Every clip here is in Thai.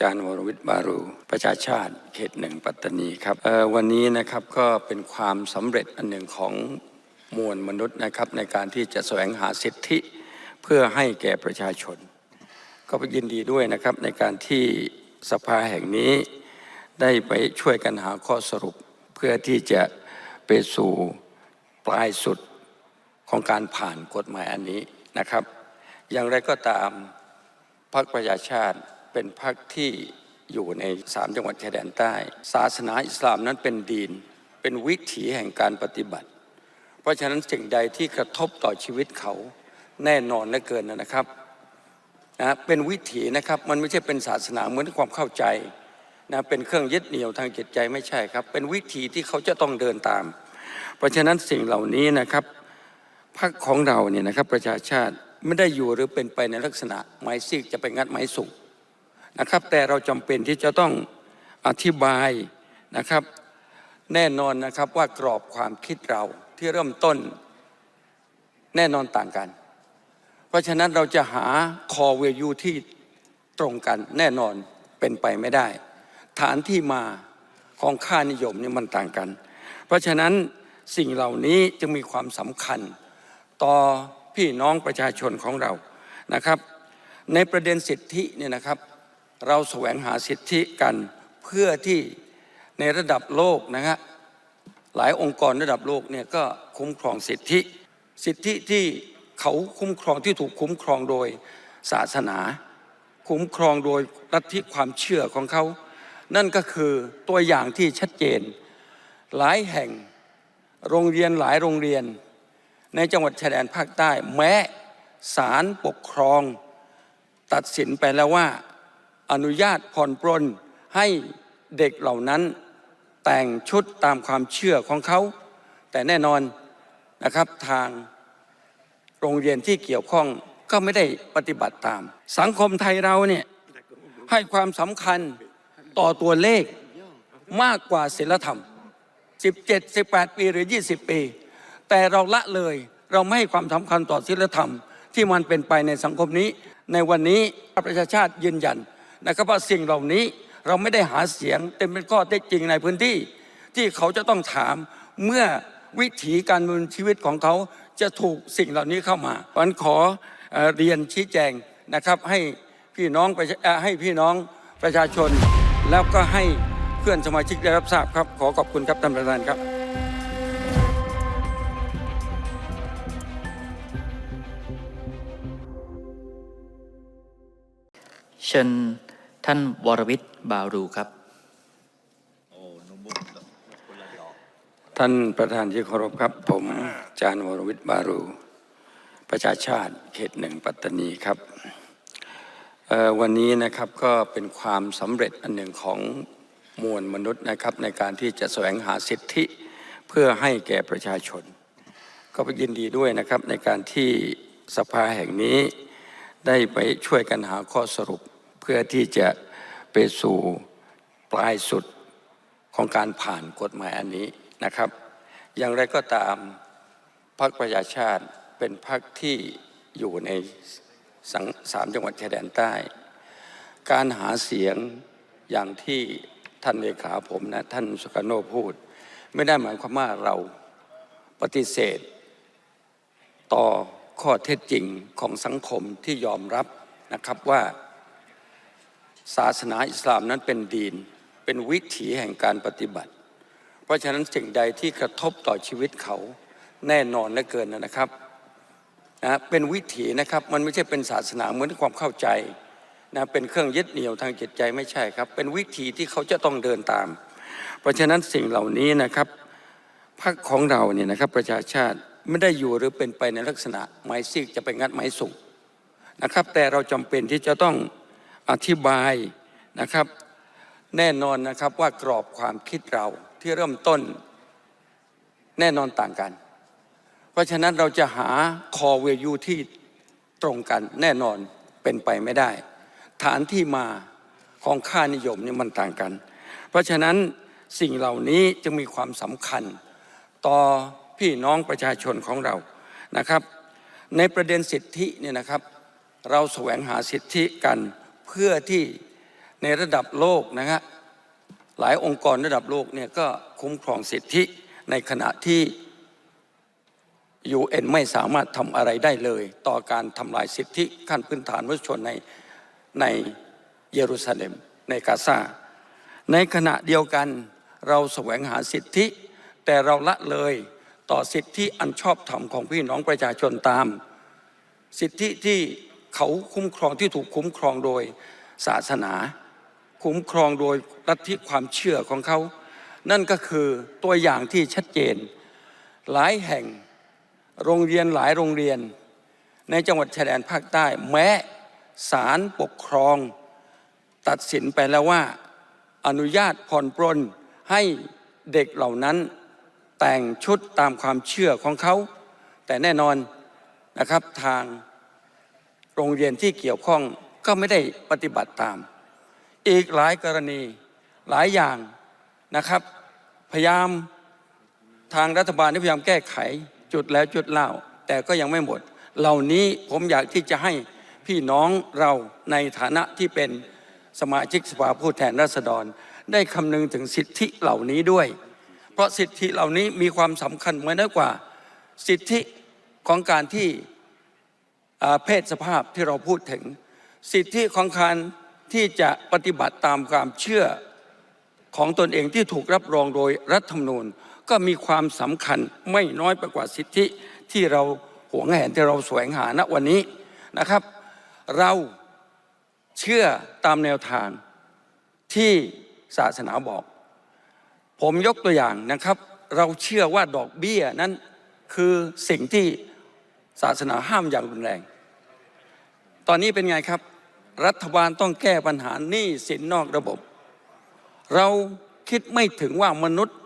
จารย์วรวิทย์บารู ประชาชาติเขตหนึ่งปัตตานีครับวันนี้นะครับก็เป็นความสำเร็จอันหนึ่งของมวลมนุษย์นะครับในการที่จะแสวงหาสิทธิเพื่อให้แก่ประชาชน ก็ยินดีด้วยนะครับในการที่สภาแห่งนี้ได้ไปช่วยกันหาข้อสรุป เพื่อที่จะไปสู่ปลายสุดของการผ่านกฎหมายอันนี้นะครับ อย่างไรก็ตามพรรคประชาชาติ เป็นพรรคที่อยู่ในสามจังหวัดชายแดนใต้ ศาสนาอิสลามนั้นเป็นดีน เป็นวิถีแห่งการปฏิบัติ เพราะฉะนั้นสิ่งใดที่กระทบต่อชีวิตเขาแน่นอนเหลือเกินนะครับนะเป็นวิถีนะครับมันไม่ใช่เป็นศาสนาเหมือนความเข้าใจนะเป็นเครื่องยึดเหนี่ยวทางจิตใจไม่ใช่ครับ เป็นวิถีที่เขาจะต้องเดินตาม เพราะฉะนั้นสิ่งเหล่านี้นะครับพรรคของเราเนี่ยนะครับประชาชาติไม่ได้อยู่หรือเป็นไปในลักษณะไม้ซีกจะไปงัดไม้สุก นะครับ แต่เราจำเป็นที่จะต้องอธิบายนะครับ แน่นอนนะครับว่ากรอบความคิดเราที่เริ่มต้นแน่นอนต่างกัน เพราะฉะนั้นเราจะหาคอเวยูที่ตรงกันแน่นอนเป็นไปไม่ได้ ฐานที่มาของค่านิยมนี่มันต่างกัน เพราะฉะนั้นสิ่งเหล่านี้จึงมีความสำคัญต่อพี่น้องประชาชนของเรานะครับ ในประเด็นสิทธิเนี่ยนะครับ เราแสวงหาสิทธิกันเพื่อที่ในระดับโลกนะฮะหลายองค์กรระดับโลกเนี่ยก็คุ้มครองสิทธิ สิทธิที่เขาคุ้มครองที่ถูกคุ้มครองโดยศาสนา คุ้มครองโดยลัทธิความเชื่อของเขา นั่นก็คือตัวอย่างที่ชัดเจน หลายแห่งโรงเรียนหลายโรงเรียน ในจังหวัดชายแดนภาคใต้ แม้ศาลปกครอง ตัดสินไปแล้วว่า อนุญาตผ่อนปรนให้เด็กเหล่านั้นแต่งชุดตามความเชื่อของเขา แต่แน่นอนนะครับทางโรงเรียนที่เกี่ยวข้องก็ไม่ได้ปฏิบัติตาม สังคมไทยเราเนี่ยให้ความสำคัญต่อตัวเลขมากกว่าศีลธรรม 17 18 ปีหรือ 20 ปี แต่เราละเลยเราไม่ให้ความสำคัญต่อศีลธรรม ที่มันเป็นไปในสังคมนี้ ในวันนี้ประชาชาติยืนยัน นะครับว่าสิ่งเหล่านี้เราไม่ได้หาเสียงเต็มเป็นข้อเท็จจริงในพื้นที่ ที่เขาจะต้องถามเมื่อวิถีการดำเนินชีวิตของเขาจะถูกสิ่งเหล่านี้เข้ามาวันขอเรียนชี้แจงนะครับให้พี่น้องปให้พี่น้องประชาชน แล้วก็ให้เพื่อนสมาชิกได้รับทราบครับ ขอขอบคุณครับท่านประธานครับ เชิญ ท่านวรวิทย์บารูครับ ท่านประธานที่เคารพครับ ผมจารุวรวิทย์บารู ประชาชาติเขตหนึ่งปัตตานีครับวันนี้นะครับก็เป็นความสำเร็จอันหนึ่งของมวลมนุษย์นะครับ ในการที่จะแสวงหาสิทธิเพื่อให้แก่ประชาชน ก็ยินดีด้วยนะครับในการที่สภาแห่งนี้ได้ไปช่วยกันหาข้อสรุป พื่อที่จะไปสู่ปลายสุดของการผ่านกฎหมายอันนี้นะครับ อย่างไรก็ตามพรรคประชาชาติเป็นพรรคที่อยู่ในสังสามจังหวัดชายแดนใต้ การหาเสียงอย่างที่ท่านเลขาผมนะท่านสุกาโนพูด ไม่ได้หมายความว่าเราปฏิเสธ ต่อข้อเท็จจริงของสังคมที่ยอมรับนะครับว่า ศาสนาอิสลามนั้นเป็นดีน เป็นวิถีแห่งการปฏิบัติ เพราะฉะนั้นสิ่งใดที่กระทบต่อชีวิตเขาแน่นอนเหลือเกินนะครับนะเป็นวิถีนะครับมันไม่ใช่เป็นศาสนาเหมือนความเข้าใจนะเป็นเครื่องยึดเหนี่ยวทางจิตใจไม่ใช่ครับ เป็นวิถีที่เขาจะต้องเดินตาม เพราะฉะนั้นสิ่งเหล่านี้นะครับพรรคของเราเนี่ยนะครับประชาชาติไม่ได้อยู่หรือเป็นไปในลักษณะไม้ซีกจะไปงัดไม้สุกนะครับ แต่เราจำเป็นที่จะต้อง อธิบายนะครับ แน่นอนนะครับว่ากรอบความคิดเราที่เริ่มต้นแน่นอนต่างกัน เพราะฉะนั้นเราจะหาคอเวยูที่ตรงกันแน่นอนเป็นไปไม่ได้ ฐานที่มาของค่านิยมนี่มันต่างกัน เพราะฉะนั้นสิ่งเหล่านี้จึงมีความสำคัญ ต่อพี่น้องประชาชนของเรานะครับ ในประเด็นสิทธิเนี่ยนะครับ เราแสวงหาสิทธิกัน เพื่อที่ในระดับโลกนะฮะหลายองค์กรระดับโลกเนี่ยก็คุ้มครองสิทธิในขณะที่ UN ไม่สามารถทำอะไรได้เลย ต่อการทำลายสิทธิขั้นพื้นฐานมนุษยชนในในเยรูซาเล็มในกาซาในขณะเดียวกันเราแสวงหาสิทธิ แต่เราละเลยต่อสิทธิอันชอบธรรมของพี่น้องประชาชนตาม สิทธิที่ เขาคุ้มครองที่ถูกคุ้มครองโดยศาสนา คุ้มครองโดยลัทธิความเชื่อของเขา นั่นก็คือตัวอย่างที่ชัดเจน หลายแห่งโรงเรียนหลายโรงเรียน ในจังหวัดชายแดนภาคใต้ แม้ศาลปกครอง ตัดสินไปแล้วว่า อนุญาตผ่อนปรนให้เด็กเหล่านั้นแต่งชุดตามความเชื่อของเขา แต่แน่นอนนะครับทาง โรงเรียนที่เกี่ยวข้องก็ไม่ได้ปฏิบัติตาม อีกหลายกรณีหลายอย่างนะครับ พยายามทางรัฐบาลพยายามแก้ไขจุดแล้วจุดเล่า แต่ก็ยังไม่หมด เหล่านี้ผมอยากที่จะให้พี่น้องเราในฐานะที่เป็นสมาชิกสภาผู้แทนราษฎร ได้คำนึงถึงสิทธิเหล่านี้ด้วย เพราะสิทธิเหล่านี้มีความสำคัญไม่น้อยกว่า สิทธิของการที่ เพศสภาพที่เราพูดถึง สิทธิของการที่จะปฏิบัติตามความเชื่อของตนเองที่ถูกรับรองโดยรัฐธรรมนูญ ก็มีความสำคัญไม่น้อยไปกว่าสิทธิที่เราหวงแหนที่เราแสวงหาณวันนี้นะครับ เราเชื่อตามแนวทางที่ศาสนาบอก ผมยกตัวอย่างนะครับ เราเชื่อว่าดอกเบี้ยนั้นคือสิ่งที่ ศาสนาห้ามอย่างรุนแรง ตอนนี้เป็นไงครับ รัฐบาลต้องแก้ปัญหาหนี้สินนอกระบบ เราคิดไม่ถึงว่ามนุษย์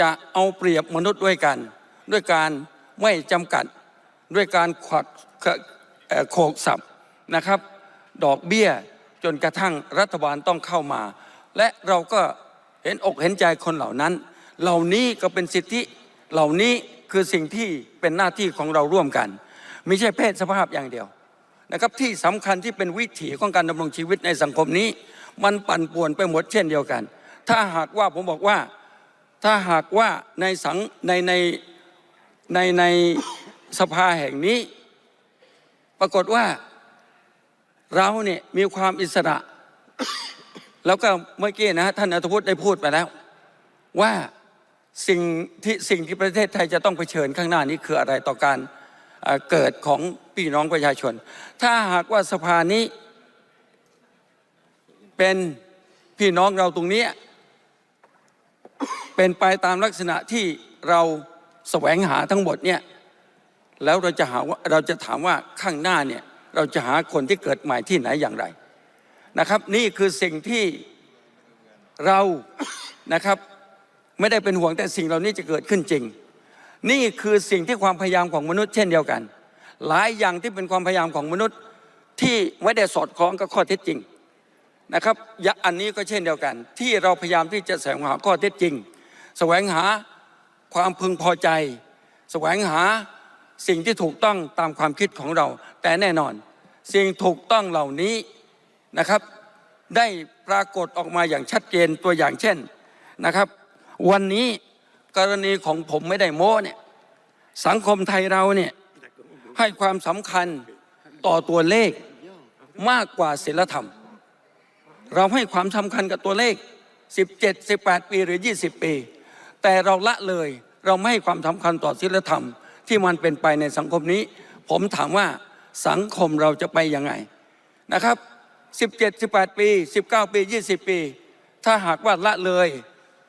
จะเอาเปรียบมนุษย์ด้วยกัน ด้วยการไม่จำกัดด้วยการขวักโขกสับนะครับ ดอกเบี้ยจนกระทั่งรัฐบาลต้องเข้ามา และเราก็เห็นอกเห็นใจคนเหล่านั้น เหล่านี้ก็เป็นสิทธิเหล่านี้ คือสิ่งที่เป็นหน้าที่ของเราร่วมกัน ไม่ใช่เพศสภาพอย่างเดียวนะครับที่สำคัญที่เป็นวิถีของการดำรงชีวิตในสังคมนี้ มันปั่นป่วนไปหมดเช่นเดียวกัน ถ้าหากว่าผมบอกว่าถ้าหากว่าในสังในในในในสภาแห่งนี้ ปรากฏว่าเราเนี่ยมีความอิสระ แล้วก็เมื่อกี้นะท่านอัธพุทธได้พูดไปแล้ว ว่า สิ่งที่สิ่งที่ประเทศไทยจะต้องเผชิญข้างหน้านี้คืออะไรต่อการเอ่อเกิดของพี่น้องประชาชน ถ้าหากว่าสภานี้ เป็นพี่น้องเราตรงนี้ เป็นไปตามลักษณะที่เราแสวงหาทั้งหมดเนี่ยแล้วเราจะหาว่าเราจะถามว่าข้างหน้าเนี่ยเราจะหาคนที่เกิดใหม่ที่ไหนอย่างไรนะครับ นี่คือสิ่งที่เรานะครับ ไม่ได้เป็นห่วงแต่สิ่งเหล่านี้จะเกิดขึ้นจริง นี่คือสิ่งที่ความพยายามของมนุษย์เช่นเดียวกัน หลายอย่างที่เป็นความพยายามของมนุษย์ที่ไม่ได้สอดคล้องกับข้อเท็จจริงนะครับอย่าอันนี้ก็เช่นเดียวกัน ที่เราพยายามที่จะแสวงหาข้อเท็จจริง แสวงหาความพึงพอใจ แสวงหาสิ่งที่ถูกต้องตามความคิดของเรา แต่แน่นอน สิ่งถูกต้องเหล่านี้นะครับ ได้ปรากฏออกมาอย่างชัดเจนตัวอย่างเช่นนะครับ วันนี้กรณีของผมไม่ได้โม้เนี่ยสังคมไทยเราเนี่ยให้ความสำคัญต่อตัวเลขมากกว่าศีลธรรม เราให้ความสำคัญกับตัวเลข 17 18 ปีหรือ 20 ปี แต่เราละเลยเราไม่ให้ความสำคัญต่อศีลธรรม ที่มันเป็นไปในสังคมนี้ ผมถามว่าสังคมเราจะไปยังไงนะครับ 17 18 ปี 19 ปี 20 ปี ถ้าหากว่าละเลย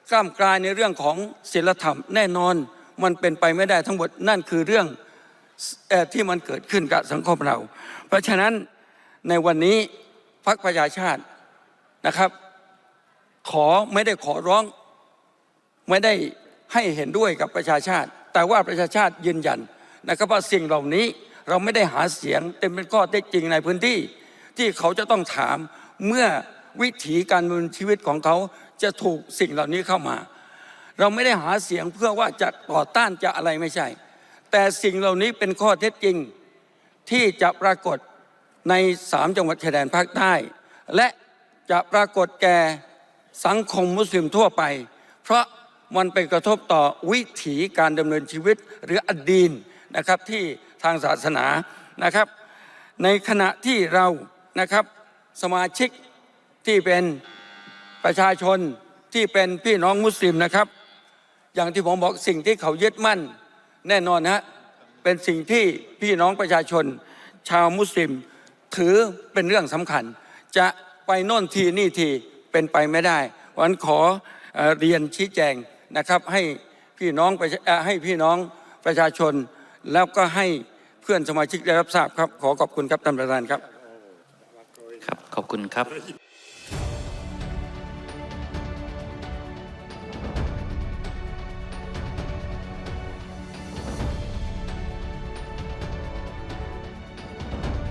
กล้ามกลายในเรื่องของศีลธรรมแน่นอนมันเป็นไปไม่ได้ทั้งหมดนั่นคือเรื่องที่มันเกิดขึ้นกับสังคมเรา เพราะฉะนั้นในวันนี้พรรคประชาชาตินะครับ ขอไม่ได้ขอร้องไม่ได้ให้เห็นด้วยกับประชาชาติ แต่ว่าประชาชาติยืนยันนะครับว่าสิ่งเหล่านี้เราไม่ได้หาเสียงเต็มเป็นข้อเท็จจริงในพื้นที่ ที่เขาจะต้องถามเมื่อวิถีการดำเนินชีวิตของเขา จะถูกสิ่งเหล่านี้เข้ามา เราไม่ได้หาเสียงเพื่อว่าจะต่อต้านจะอะไรไม่ใช่ แต่สิ่งเหล่านี้เป็นข้อเท็จจริงที่จะปรากฏในสามจังหวัดชายแดนภาคใต้ และจะปรากฏแก่สังคมมุสลิมทั่วไป เพราะมันไปกระทบต่อวิถีการดำเนินชีวิตหรืออดีนนะครับที่ทางศาสนานะครับ ในขณะที่เรานะครับสมาชิกที่เป็น ประชาชนที่เป็นพี่น้องมุสลิมนะครับ อย่างที่ผมบอกสิ่งที่เขายึดมั่น แน่นอนฮะเป็นสิ่งที่พี่น้องประชาชน ชาวมุสลิม ถือเป็นเรื่องสำคัญ จะไปโน่นทีนี่ทีเป็นไปไม่ได้วันขอเอ่อเรียนชี้แจงนะครับ ให้พี่น้องให้พี่น้องประชาชน แล้วก็ให้เพื่อนสมาชิกได้รับทราบครับ ขอขอบคุณครับท่านประธานครับ ครับ ขอบคุณครับ